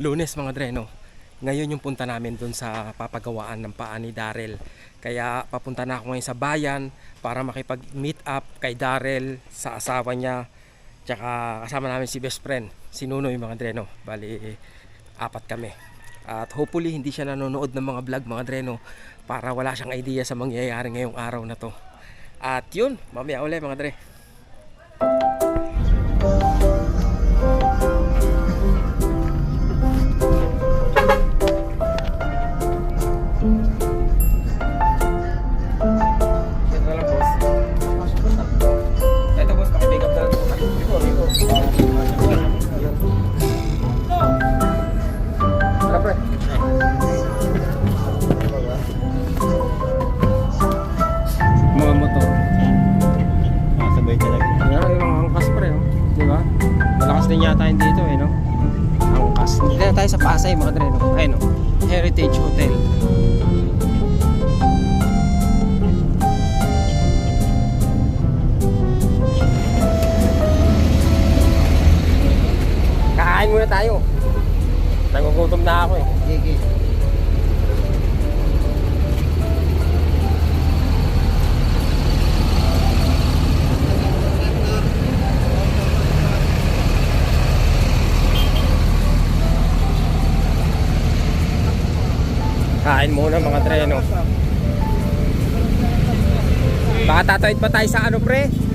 lunes mga dreno. Ngayon yung punta namin dun sa papagawaan ng paa ni Darrell. Kaya papunta na ako ngayon sa bayan para makipag-meet up kay Darrell sa asawa niya. Tsaka kasama namin si best friend, si Nunoy mga dreno. Bali, apat kami. At hopefully hindi siya nanonood ng mga vlog mga dreno para wala siyang idea sa mangyayari ngayong araw na to. At yun, mamaya ulit mga dre. Ito Kakain muna tayo. Nagugutom na ako eh. Gigi. Kain muna mga treno. Baka tatawid pa tayo sa ano pre?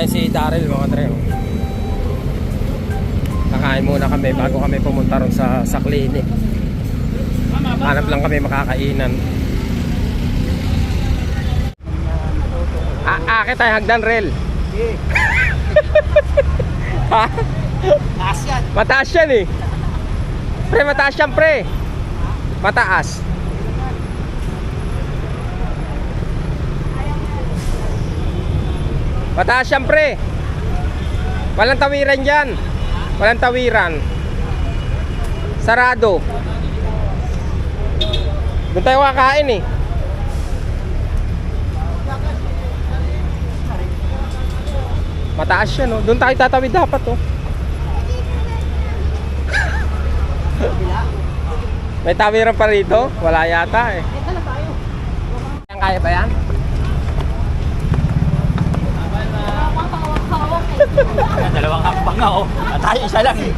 Eh si Daryl mga treno. Nakain muna kami bago kami pumunta ron sa, sa clinic. Hanap lang kami makakainan. Ah, akit tayo hagdan rail. Ha? Taas yan. Mataas yan eh. Pre, mataas yan pre. Mataas. Mataas yan pre. Walang tawiran dyan. Walang tawiran. Sarado. Doon tayo kakain eh. Mataas siya no. Doon tayo tatawid dapat oh. May tawiran pa rito? Wala yata eh. Kaya ba yan? Dalawang hakbang nga oh. At tayo isa lang eh.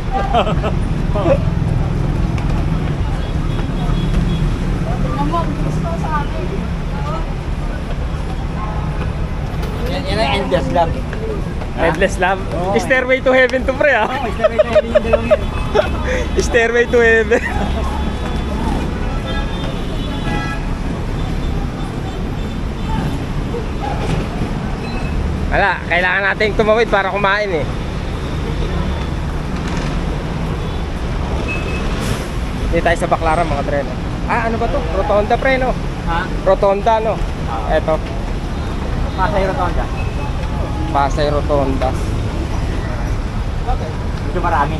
Yan, yan ang endless lang. Headless love. Oo. Stairway to heaven to pre ah. Tayo yung dalawang yan. Stairway to heaven. Wala, kailangan natin tumawid para kumain eh. Dito tayo sa Baclaran mga no? Ah, ano ba to? Rotonda pre no? Ha? Rotonda no? Eto, Pasay Rotonda. Pasay Rotonda. Medyo marami.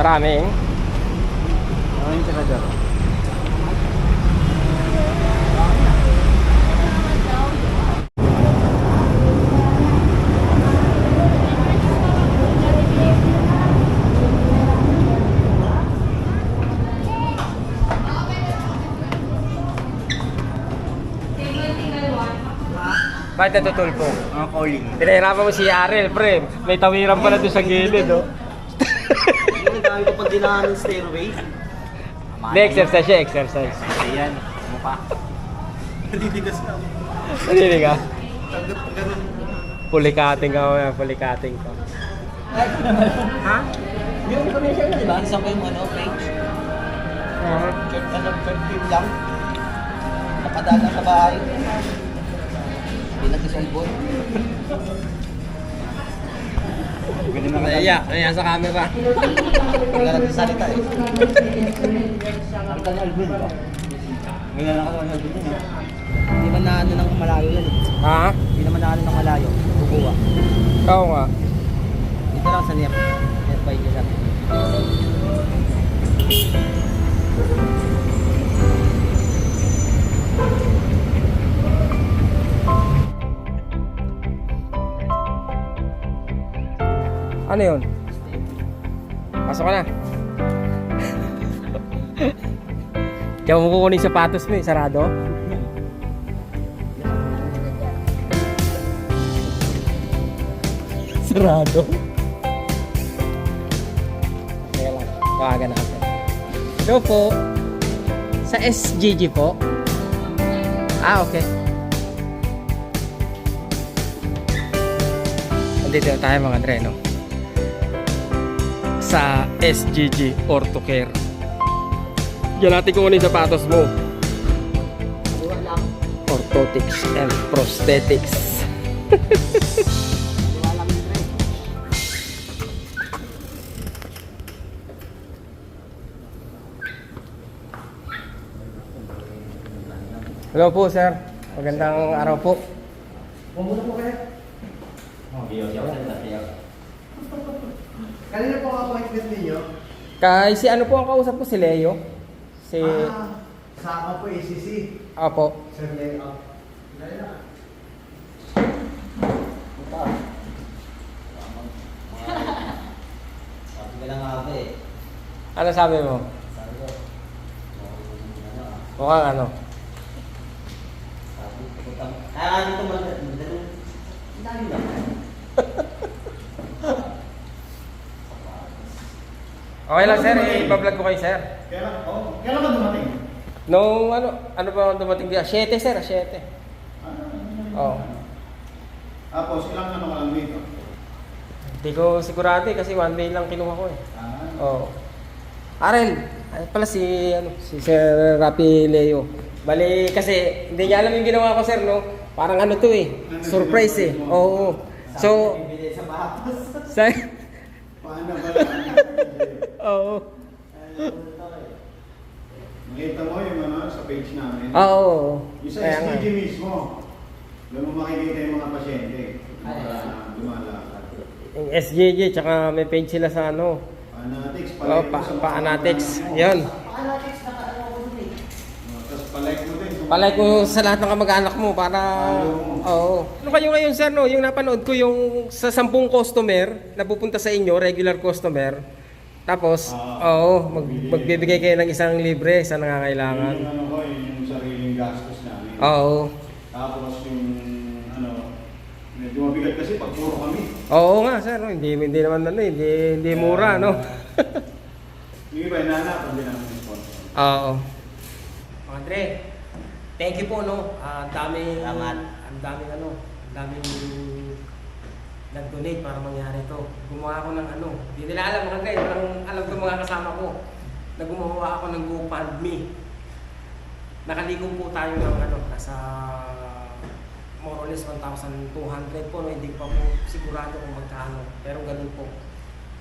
Maraming. Ano yung tirador? Bakit natutulpo? Mga calling. Pinahirapan mo si Arel, pre. May tawiran pala doon sa gilid, oh. Yung dami ko pag dinaan ng stairway. Hindi, exercise siya, exercise. Ayan, mukha. Naliligas na. Nanili ka? Pulikating ka, oh, pulikating ka. Ha? Yung information na, di ba? Isang ko yung ano, page. Check ka ng perfume lang. Napadala sa bahay. Pinag-isalbon. Ganun na Naiya, naiya sa camera. Wala natin salita eh. Ang kanya album ba? Wala na kasi album yun eh. Hindi man naano ng malayo yan eh. Ha? Hindi naman naano ng malayo. Bubuwa. Ikaw nga. Dito lang sa near. Nearby nyo lang. Ano yun? Pasok ka na. Kaya mo kukunin yung sapatos mo eh, sarado? Sarado? Teka lang, tawagan natin. Hello po. Sa SGG po? Ah, okay. Nandito na tayo mga Dre, no? Sa SGG Orthocare. Diyan natin kung ano yung sapatos mo. Wala lang. Orthotics and prosthetics. Hello po, sir. Magandang araw po. Kanina po ang appointment ninyo? Kay si ano po ang kausap ko, si Leo. Si... Ah, sa ako po ACC. Apo. Sir Leo. Sabi ka lang ako eh. Ano sabi mo? Sabi ko, ano. Mukhang ano? Sabi ko. Kaya dito mag- magdalo. Ang dami. Okay lang, sir. I-vlog ko kayo, sir. Kailan, oh, kailan ka dumating? Nung ano, ano ba ang dumating dito? 7, sir. 7. Oo. Tapos, ilang ano ka lang dito? Hindi ko sigurado eh, kasi one day lang kinuha ko eh. Ah, Oo. Arel, ay pala si ano, si Sir Rapi Leo. Bali kasi hindi niya alam yung ginawa ko sir no. Parang ano to eh. Surprise eh. Oo. So, sa bahatos. sa paano ba? Oo. Nakita mo yung ano, sa page namin? Oo. Yung sa Kaya nga. SDG mismo. Doon mo makikita yung mga pasyente. Ay. Mga dumalakad. Yung SJJ tsaka may page sila sa ano. Panatics, Oh, palike pa, sa mga paanatics. kamag-anak mo. Yun. Text na ano ko dun eh? Oh, Tapos palike mo din. Palay ko sa lahat ng kamag-anak mo para Oo. Ano kayo ngayon sir no? Yung napanood ko yung sa sampung customer na pupunta sa inyo, regular customer. Tapos, Ah. oo, mag, magbibigay kayo ng isang libre sa nangangailangan. yung ano ko, yun yung sariling gastos namin. Oo. Tapos yung ano, medyo mabigat kasi pag puro kami. Oo nga sir, no? hindi hindi naman ano, hindi hindi mura no. Yung iba, hinahanapan din namin ng sponsor. Oo. Mga Andre, thank you po no. Ah, Ang daming Salamat. ang daming ano, ang daming nag-donate para mangyari to. Gumawa ako ng ano, hindi nila alam mga Andre, walang alam ko mga kasama ko. Na gumawa ako ng GoFundMe. Nakaligong po tayo ng ano, nasa more or less 1,200 po, no? hindi pa po sigurado kung magkano. Pero ganun po.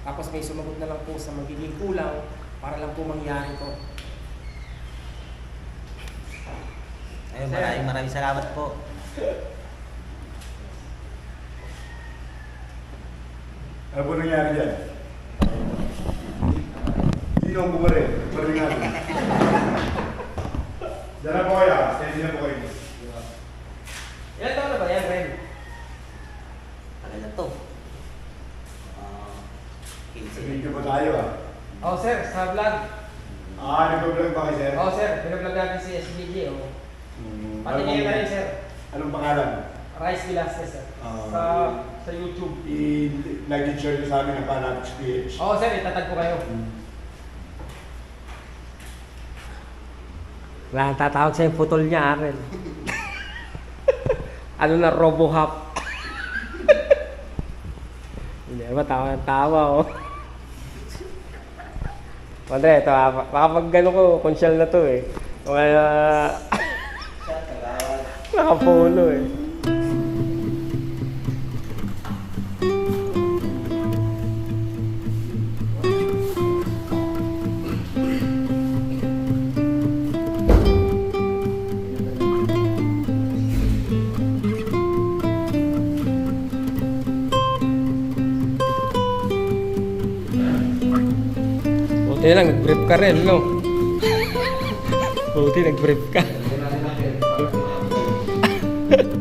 Tapos may sumagot na lang po sa magiging kulang para lang po mangyari to. Ayun, maraming maraming salamat po. Ano po nangyari dyan? Sino ang bumaril? Bumaril nga. Diyan na po kayo, steady na po kayo. Ilan taon na ba yan, Ren? Tagal na to. Ah, Sa 15. video pa tayo ah. Oh, sir, sa vlog. Ah, nag-vlog ba kayo, sir? Oh, sir, pinablog natin si SBG. Oh. Hmm, Pati anong- niya na rin, sir. Anong pangalan? Rice Velasquez, sir. Ah. sa, sa YouTube. Nyo sa amin ang Panatics PH. Oh, sir, itatag ko kayo. Wala nang tatawag sa yung putol niya, Aren. ano na, RoboHop. Hindi ba, tawa ng tawa, oh. Andre, ito, ah, baka pag gano'n ko, konsyal na to, eh. Kaya, nakapolo, eh. Buti lang, nag-brief ka rin, no? Buti nag-brief ka.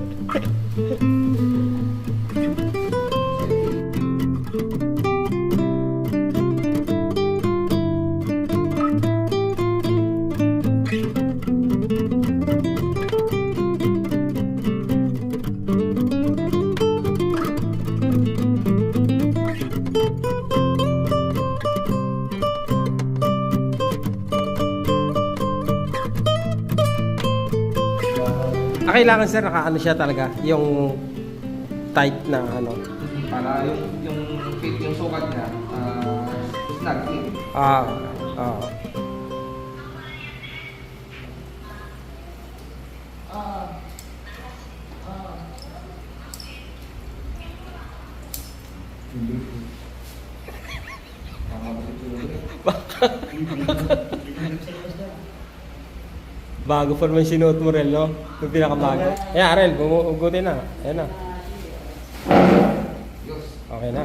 Ah, kailangan sir, naka ano siya talaga, yung tight na ano. Para yung, yung fit, yung sukat niya, ah, snag fit. Ah, ah. Bago pa naman sinuot mo, Rel, no? Yung pinakabago. Ayan, Rel, bumugutin na. Ayan na. Okay na.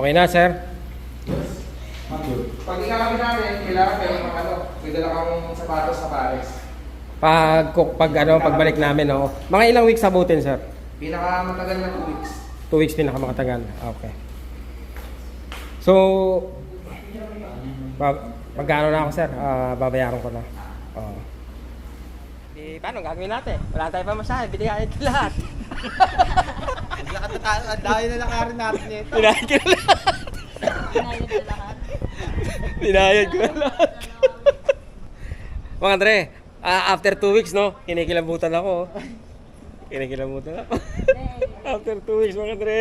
Okay na, sir. Pag ikakami namin, kailangan kayo ng ano, may dala kang sapatos sa pares. Pag, pag ano, pagbalik namin, oo. Mga ilang weeks abutin, sir? Pinakamatagal na 2 weeks. Two weeks pinakamatagal. Okay. So, ba- magkano na ako, sir? Ah, babayaran ko na. Oo. Di, paano gagawin natin? Wala tayo pa masahe. Binigay ito lahat. Lakad na tayo, ang dahil na lakarin natin ito. Binayad ko na lahat. Binayad ko na lahat. Mga Andre, ah, after two weeks, no? Kinikilabutan ako. Kinikilabutan ako. after two weeks, mga Andre.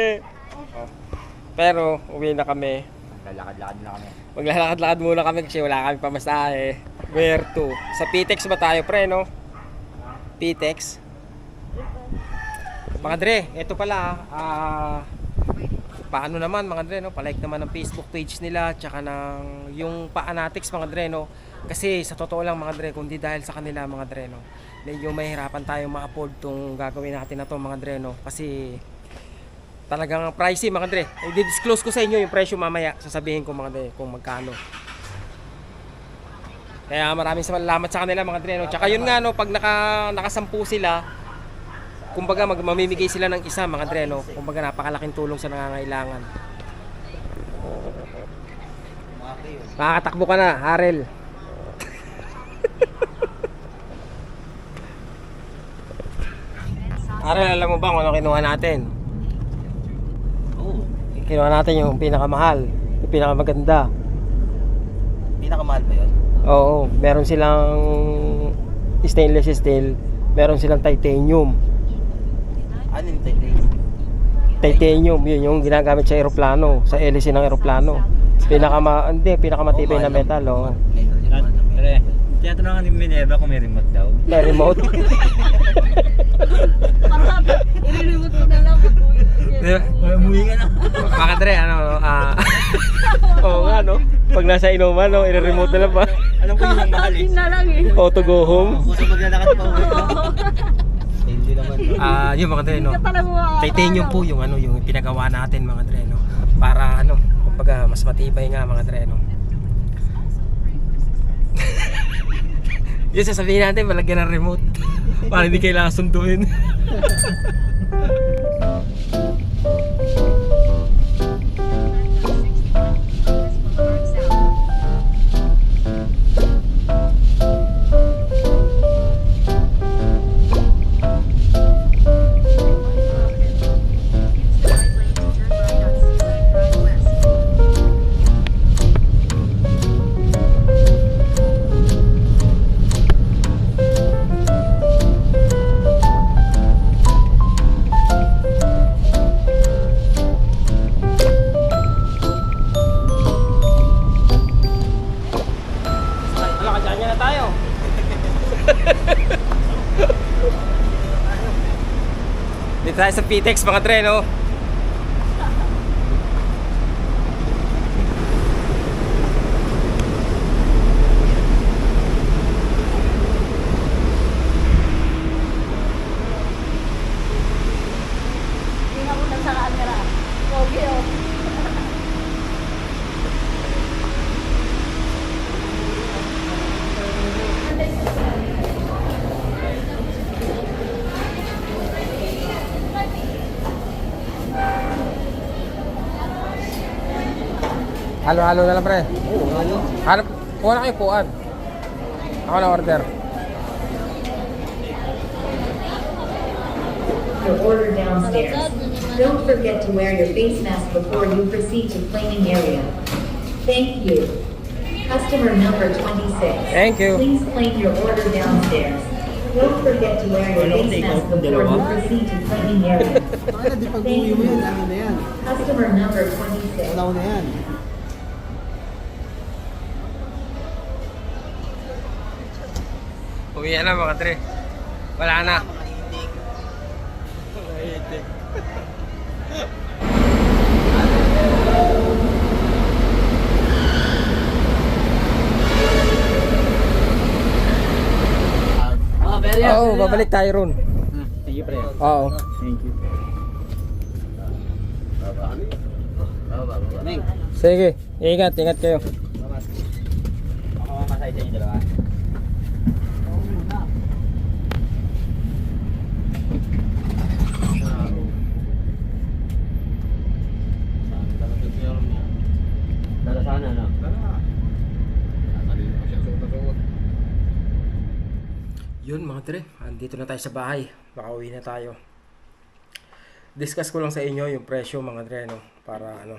Pero, uwi na kami. Lalakad-lakad na kami. Maglalakad-lakad muna kami kasi wala kami pamasahe. Where to? Sa Pitex ba tayo, pre, no? Pitex. Mga Dre, ito pala, ah, paano naman mga Dre, no? Palike naman ng Facebook page nila, tsaka ng yung Paanatics mga Dre, no? Kasi sa totoo lang mga Dre, kundi dahil sa kanila mga Dre, no? Medyo mahirapan tayo ma-afford tong gagawin natin na to mga Dre, no? Kasi talagang pricey mga Dre. I-disclose ko sa inyo yung presyo mamaya. Sasabihin ko mga Dre kung magkano. Kaya maraming salamat sa kanila mga Dre. No? Tsaka yun nga, no, pag naka, nakasampu sila, kumbaga mag, mamimigay sila ng isa mga Dre. No? Kumbaga napakalaking tulong sa nangangailangan. Makakatakbo ka na, Harel. Harel, alam mo ba kung ano kinuha natin? Kinuha natin yung pinakamahal, yung pinakamaganda. Pinakamahal ba yun? Oo, meron silang stainless steel, meron silang titanium. Ano yung tayo? Titanium, yun yung ginagamit sa eroplano, sa hélice ng eroplano. Pinakama, hindi, pinakamatibay na metal, oh. Pre, tinatanungan ni Minerva kung may remote daw. May remote. Ililimot ko na lang? Umuwi ka na. Baka Dre, ano, ah, oo nga, no? Pag nasa inuman, no, i-remote na lang ba? Alam ko yun ang mahal eh. Na lang eh. Auto go home. Kung sa maglalakad pa uwi. Hindi naman. Ah, yun mga Dre, no? Titanium po yung ano, yung pinagawa natin mga Dre, no? Para ano, kumbaga mas matibay nga mga Dre, no? Yun sasabihin natin, malagyan ng remote. Para hindi kailangan sunduin. tayo sa PTEX mga Dre, no? Halo-halo na lang pre. Oo? Hanap, kuha na kayo puan. Ako na order. your order downstairs. Don't forget to wear your face mask before you proceed to cleaning area. Thank you. Customer number 26. Thank you. Please claim your order downstairs. Don't forget to wear your face mask before you proceed to cleaning area. Yan, ano yan? Customer number 26. Wala ko na yan. Uwi na mga tre. Wala na. Ah, very Oo, babalik tayo ron. Sige, pre. Oo. Thank you. Sige, ingat, ingat kayo. ako mamasay sa inyo dalawa. Dala sana, no? Mga tre, andito na tayo sa bahay. Makauwi na tayo. Discuss ko lang sa inyo yung presyo mga tre, no? Para ano,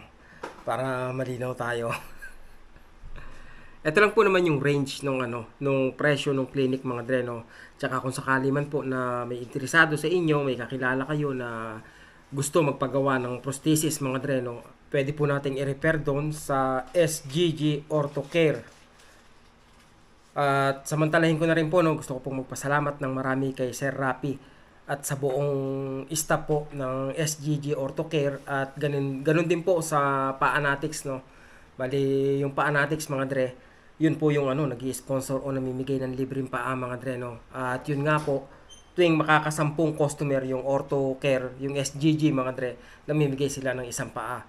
para malinaw tayo. Ito lang po naman yung range nung ano, nung presyo ng clinic mga dre, no? Tsaka kung sakali man po na may interesado sa inyo, may kakilala kayo na gusto magpagawa ng prosthesis mga dre, no? Pwede po nating i-refer doon sa SGG Ortho Care. At samantalahin ko na rin po, no, gusto ko pong magpasalamat ng marami kay Sir Rapi at sa buong staff po ng SGG Ortho Care at ganun, ganun din po sa Paanatics, no. Bali, yung Paanatics mga dre, yun po yung ano, nag sponsor o namimigay ng libreng paa mga dre, no. At yun nga po, tuwing makakasampung customer yung Ortho Care, yung SGG mga dre, namimigay sila ng isang paa.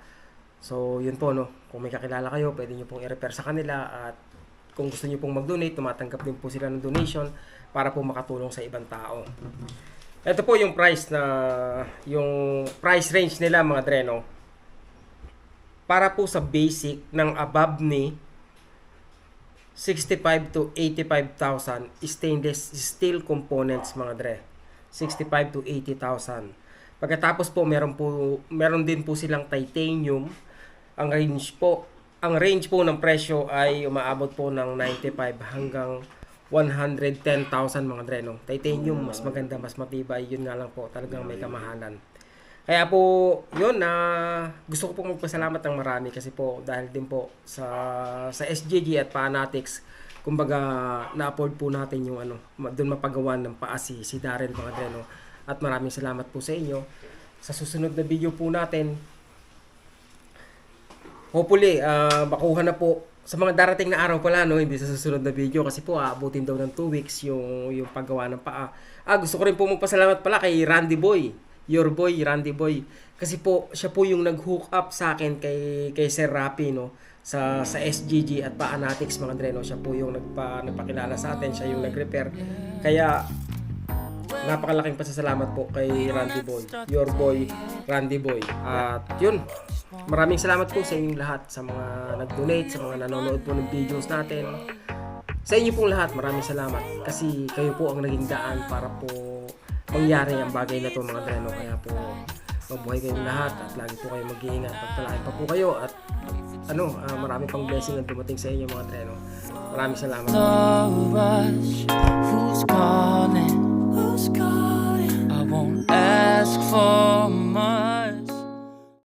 So, yun po, no. Kung may kakilala kayo, pwede nyo pong i-refer sa kanila at kung gusto niyo pong mag-donate, tumatanggap din po sila ng donation para po makatulong sa ibang tao. Ito po yung price na yung price range nila mga dreno. Para po sa basic ng above knee 65 to 85,000 stainless steel components mga dre. 65 to 80,000. Pagkatapos po meron po meron din po silang titanium. Ang range po ang range po ng presyo ay umaabot po ng 95 hanggang 110,000 mga dre no. Titanium mas maganda, mas matibay, yun nga lang po, talagang may kamahalan. Kaya po, yun na gusto ko pong magpasalamat ng marami kasi po dahil din po sa sa SGG at Panatics kumbaga na-afford po natin yung ano, doon mapagawa ng paa si, si Darren mga dre, no. At maraming salamat po sa inyo. Sa susunod na video po natin, hopefully ah, makuha na po sa mga darating na araw pala no hindi sa susunod na video kasi po aabutin daw ng 2 weeks yung yung paggawa ng paa. Ah gusto ko rin po magpasalamat pala kay Randy Boy. Your boy Randy Boy kasi po siya po yung nag-hook up sa akin kay kay Sir Rapi no sa sa SGG at Paanatics mga dreno siya po yung nagpa nagpakilala sa atin siya yung nag-repair kaya napakalaking pasasalamat po kay Randy Boy, your boy Randy Boy. At yun, maraming salamat po sa inyong lahat, sa mga nag-donate, sa mga nanonood po ng videos natin. Sa inyo pong lahat, maraming salamat kasi kayo po ang naging daan para po mangyari ang bagay na to mga dreno. Kaya po mabuhay kayong lahat at lagi po kayo mag-iingat. Pagpalain pa po kayo at ano, ah, marami pang blessing ang dumating sa inyo mga dreno. Maraming salamat. Who's calling? Who's calling? I won't ask for much.